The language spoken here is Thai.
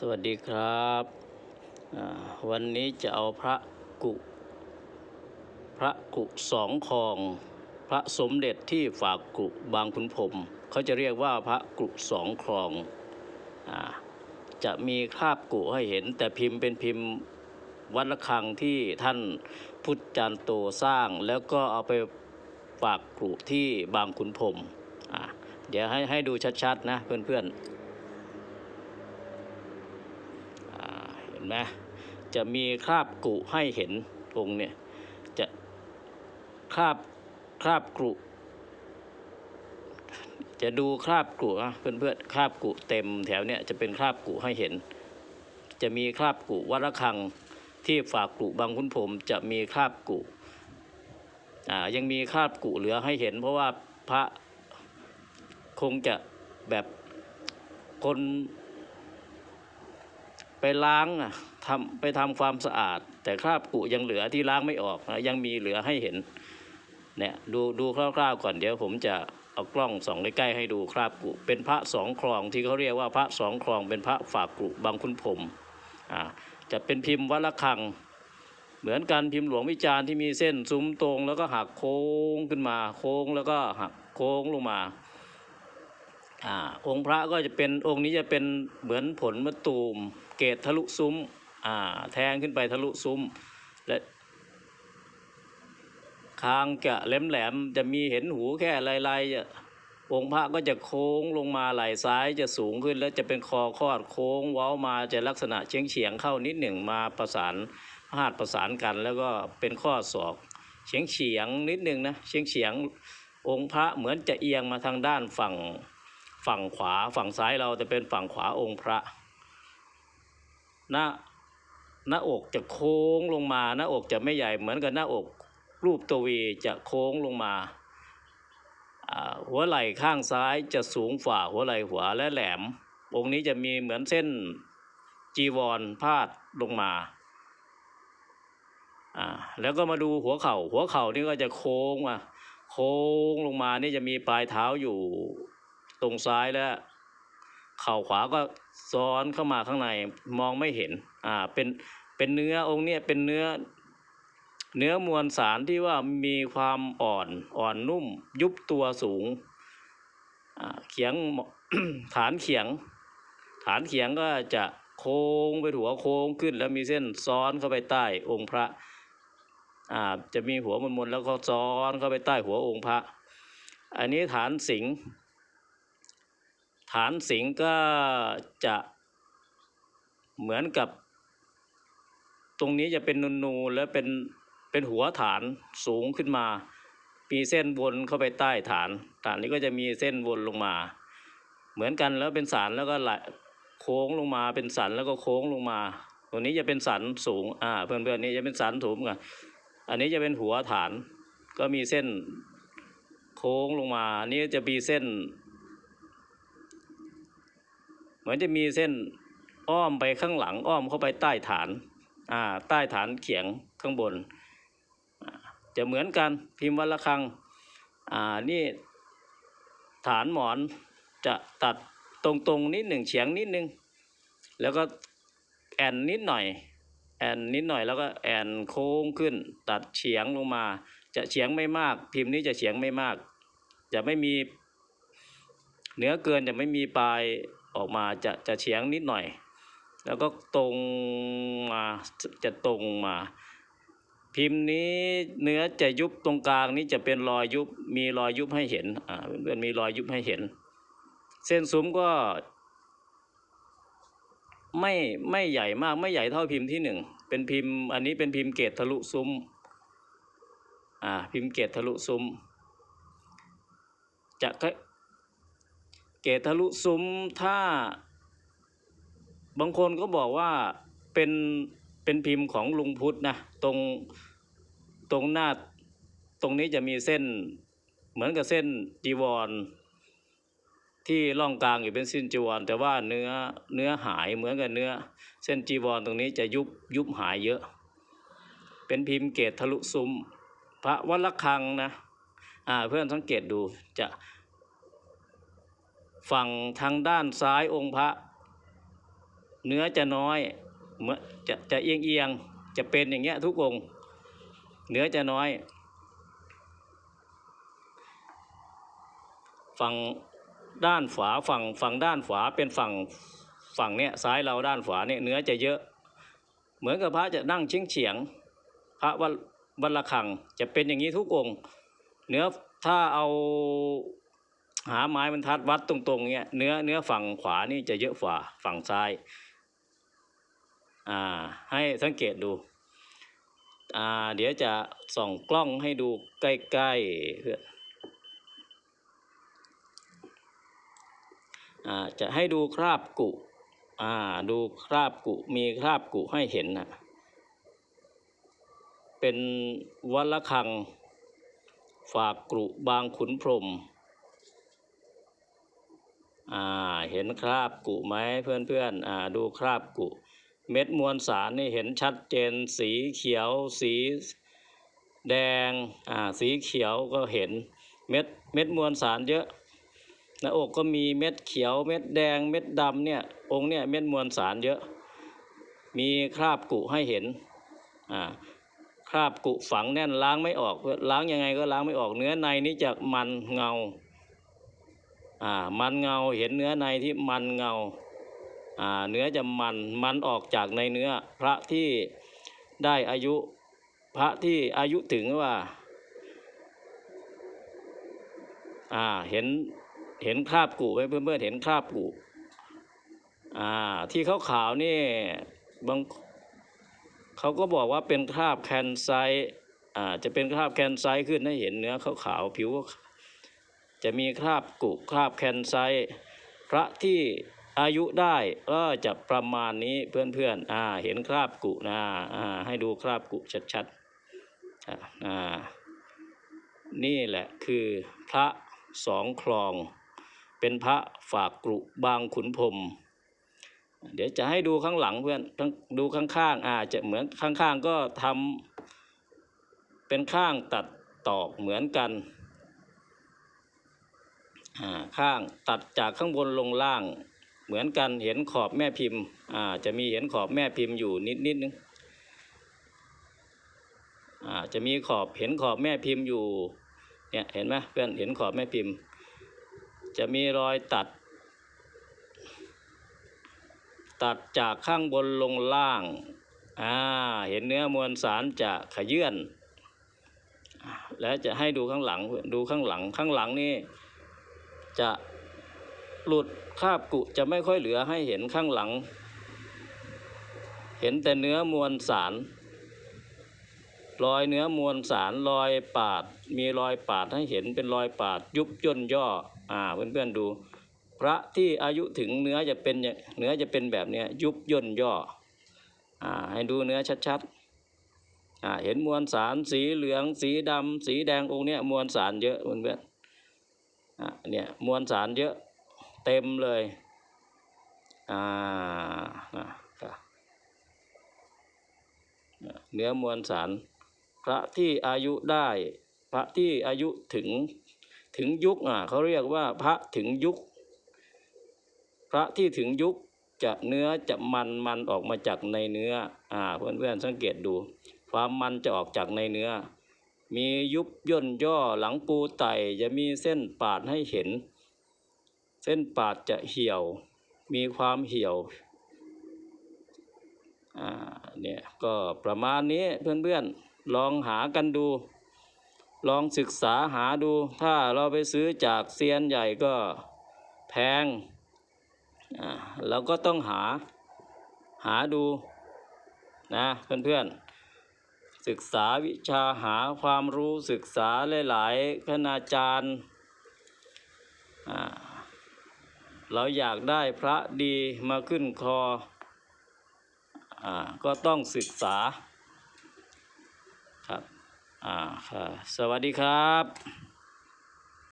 สวัสดีครับ วันนี้จะเอาพระกุ พระกุสองคอง พระสมเด็จที่ฝากกุบางขุนพรมเขาจะเรียกว่าพระกุสองคลองอจะมีคราบกุให้เห็น แต่พิมพ์เป็นพิมพ์วัดระฆังที่ท่านพุทธจารย์โตสร้าง แล้วก็เอาไปฝากกุที่บางขุนพรมเดี๋ยวให้ให้ดูชัดๆนะเพื่อนๆ อ่าเห็น ไหมจะมีคราบกรุให้เห็นองค์เนี่ยจะคราบคราบกรุจะดูคราบกรุนะเพื่อนๆคราบกรุเต็มแถวเนี่ยจะเป็นคราบกรุให้เห็น จะมีคราบกรุวัดระฆังที่ฝากกรุบางขุนพรหมจะมีคราบกรุอ่ายังมีคราบกรุเหลือให้เห็น เพราะว่าพระคงจะแบบคน ไปล้างอะทำไปทำความสะอาด แต่คราบกุยังเหลือที่ล้างไม่ออกนะยังมีเหลือให้เห็นเนี่ยดูดูคร่าวๆก่อนเดี๋ยวผมจะเอากล้องส่องใกล้ๆให้ดูคราบกุเป็นพระสองคลองที่เขาเรียกว่าพระสองคลอง เป็นพระฝากกุบางคุณผมอ่าจะเป็นพิมพ์วัดระฆัง เหมือนกันพิมพ์หลวงวิจารณ์ที่มีเส้นซุ้มตรง แล้วก็หักโค้งขึ้นมาโค้งแล้วก็หักโค้งลงมา อ่าองค์พระก็จะเป็นองค์นี้จะเป็นเหมือนผลมะตูม เกตทะลุซุ้มอ่าแทงขึ้นไปทะลุซุ้มและคางจะแหลมแหลมจะมีเห็นหูแค่ลายๆองค์พระก็จะโค้งลงมาไหล่ซ้ายจะสูงขึ้น แล้วจะเป็นคอคอดโค้งเว้ามาจะลักษณะเฉียงเฉียงเข้านิดหนึ่งมาประสานพาดประสานกัน แล้วก็เป็นข้อศอกเฉียงเฉียงนิดหนึ่งนะเฉียงเฉียงองค์พระเหมือนจะเอียงมาทางด้านฝั่ง ฝั่งขวาฝั่งซ้ายเราจะเป็นฝั่งขวาองค์พระหน้าหน้าอกจะโค้งลงมา หน้าอกจะไม่ใหญ่เหมือนกับหน้าอกรูปตัววีจะโค้งลงมา หัวไหล่ข้างซ้ายจะสูงฝ่าหัวไหล่ขวาและแหลม องค์นี้จะมีเหมือนเส้นจีวรพาดลงมาอ่าแล้วก็มาดูหัวเข่าหัวเข่านี่ก็จะโค้งมาโค้งลงมานี่จะมีปลายเท้าอยู่ ตรงซ้ายและเข่าขวาก็ซ้อนเข้ามาข้างในมองไม่เห็นอ่าเป็นเป็นเนื้อองค์เนี้ยเป็นเนื้อเนื้อมวลสารที่ว่ามีความอ่อนอ่อนนุ่ม ยุบตัวสูงอ่าเขียงฐานเขียง ฐานเขียงก็จะโค้งไปหัวโค้งขึ้น แล้วมีเส้นซ้อนเข้าไปใต้องค์พระอ่าจะมีหัวมนๆแล้วก็ซ้อนเข้าไปใต้หัวองค์พระ อันนี้ฐานสิงห์านสิงก็จะเหมือนกับ ตรงนี้จะเป็นนูนๆแล้วเป็นเป็นหัวฐานสูงขึ้นมา มีเส้นวนเข้าไปใต้ฐาน ฐานนี้ก็จะมีเส้นวนลงมา เหมือนกันแล้วเป็นสันแล้วก็ไหลโค้งลงมาเป็นสันแล้วก็โค้งลงมา ตรงนี้จะเป็นสันสูงอ่าเพื่อนๆนี่จะเป็นสันสูงกันอันนี้จะเป็นหัวฐาน ก็มีเส้นโค้งลงมา อันนี้จะมีเส้น เหมือนจะมีเส้นอ้อมไปข้างหลังอ้อมเข้าไปใต้ฐานอ่าใต้ฐานเขียงข้างบน จะเหมือนกันพิมพ์วัดระฆังอ่านี่ฐานหมอนจะตัดตรงๆนิดหนึ่งเฉียงนิดนึง แล้วก็แอนนิดหน่อย แอนนิดหน่อยแล้วก็แอนโค้งขึ้น ตัดเฉียงลงมา จะเฉียงไม่มาก พิมพ์นี้จะเฉียงไม่มาก จะไม่มีเนื้อเกินจะไม่มีปลาย ออกมาจะจะเฉียงนิดหน่อย แล้วก็ตรงมาจะตรงมา พิมพ์นี้เนื้อจะยุบตรงกลางนี้จะเป็นรอยยุบมีรอยยุบให้เห็นอ่าเพื่อนๆมีรอยยุบให้เห็น เส้นซุ้มก็ ไม่ไม่ใหญ่มากไม่ใหญ่เท่าพิมพ์ที่หนึ่งเป็นพิมพ์อันนี้เป็นพิมพ์เกตทะลุซุ้มอ่าพิมพ์เกตทะลุซุ้มจะคล้ เกตทะลุซุ้มถ้า บางคนก็บอกว่าเป็นเป็นพิมพ์ของลุงพุทธนะตรงตรงหน้าตรงนี้จะมีเส้นเหมือนกับเส้นจีวร ที่ร่องกลางอยู่เป็นเส้นจีวร แต่ว่าเนื้อเนื้อหายเหมือนกับเนื้อ เส้นจีวรตรงนี้จะยุบยุบหายเยอะ เป็นพิมพ์เกตทะลุซุ้มพระวัดระฆังนะอ่าเพื่อนสังเกตดูจะ ฝั่งทางด้านซ้ายองค์พระ เนื้อจะน้อยเมื่อจะจะเอียงเอียงจะเป็นอย่างเงี้ยทุกองค์เนื้อจะน้อย ฝั่งด้านฝาฝั่งฝั่งด้านฝาเป็นฝั่งฝั่งเนี้ยซ้ายเราด้านฝาเนี่ยเนื้อจะเยอะ เหมือนกับพระจะนั่งเฉียงเฉียงพระวันวันละขังจะเป็นอย่างนี้ทุกองค์ เนื้อถ้าเอา หาไม้บรรทัดวัดตรงๆเนี้ยเนื้อเนื้อฝั่งขวานี่จะเยอะฝ่าฝั่งซ้ายอ่าให้สังเกตดูอ่าเดี๋ยวจะส่องกล้องให้ดูใกล้ๆเพื่ออ่าจะให้ดูคราบกุอ่าดูคราบกุมีคราบกุให้เห็นนะเป็นวัลคังฝากกรุบางขุนพรม อ่าเห็นคราบกุไหมเพื่อนๆอ่าดูคราบกุ เม็ดมวลสารนี่เห็นชัดเจนสีเขียวสีแดงอ่าสีเขียวก็เห็นเม็ดเม็ดมวลสารเยอะหน้าอกก็มีเม็ดเขียวเม็ดแดงเม็ดดำเนี่ยองค์เนี่ยเม็ดมวลสารเยอะ มีคราบกุให้เห็นอ่าคราบกุฝังแน่นล้างไม่ออกล้างยังไงก็ล้างไม่ออกเนื้อในนี่จะมันเงา อ่ามันเงาเห็นเนื้อในที่มันเงาอ่าเนื้อจะมันมันออกจากในเนื้อพระที่ได้อายุพระที่อายุถึงว่าอ่าเห็นเห็นคราบกุไหมเพื่อนๆเห็นคราบกุอ่าที่ขาวขาวนี่บางเขาก็บอกว่าเป็นคราบแคนไซอ่าจะเป็นคราบแคนไซขึ้นให้เห็นเนื้อขาวขาวผิว จะมีคราบกุคราบแคนไซพระที่อายุได้ก็จะประมาณนี้เพื่อนๆอ่าเห็นคราบกุนะอ่าให้ดูคราบกุชัดๆอ่าอ่านี่แหละคือพระสองคลอง เป็นพระฝากกรุบางขุนพรมเดี๋ยวจะให้ดูข้างหลังเพื่อนทั้งดูข้างๆอ่าจะเหมือนข้างๆก็ทำเป็นข้างตัดตอกเหมือนกัน ข้างตัดจากข้างบนลงล่าง เหมือนกันเห็นขอบแม่พิมพ์จะมีเห็นขอบแม่พิมพ์อยู่นิดนิดนึงอ่าจะมีขอบเห็นขอบแม่พิมพ์อยู่เนี่ยเห็นไหมเพื่อนเห็นขอบแม่พิมพ์ จะมีรอยตัด ตัดจากข้างบนลงล่างอ่าเห็นเนื้อมวลสารจะขยื่นและจะให้ดูข้างหลังดูข้างหลังข้างหลังนี่ จะหลุดคาบกุจะไม่ค่อยเหลือให้เห็นข้างหลัง เห็นแต่เนื้อมวลสารรอยเนื้อมวลสารรอยปาด มีรอยปาดให้เห็นเป็นรอยปาดยุบย่นย่อ อ่าเพื่อนๆดู พระที่อายุถึงเนื้อจะเป็นเนื้อจะเป็นแบบเนี้ยยุบย่นย่อ อ่าให้ดูเนื้อชัดๆอ่าเห็นมวลสารสีเหลือง สีดำสีแดงองค์เนี้ยมวลสารเยอะเพื่อนๆ อ่าเนี่ยมวลสารเยอะเต็มเลยอ่าเนื้อมวลสาร พระที่อายุได้ พระที่อายุถึงถึงยุคอะเขาเรียกว่าพระถึงยุค พระที่ถึงยุคจะเนื้อจะมันมันออกมาจากในเนื้ออ่าเพื่อนเพื่อนๆสังเกตดู ความมันจะออกจากในเนื้อ มียุบย่นย่อหลังปูไตจะมีเส้นปาดให้เห็น เส้นปาดจะเหี่ยว มีความเหี่ยวอ่าเนี่ยก็ประมาณนี้เพื่อนๆลองหากันดู ลองศึกษาหาดู ถ้าเราไปซื้อจากเซียนใหญ่ก็แพงอ่าเราก็ต้องหาหาดูนะเพื่อนๆ ศึกษาวิชาหาความรู้ศึกษาหลาย ๆ คณาจารย์ เราอยากได้พระดีมาขึ้นคออก็ต้องศึกษาครับสวัสดีครับ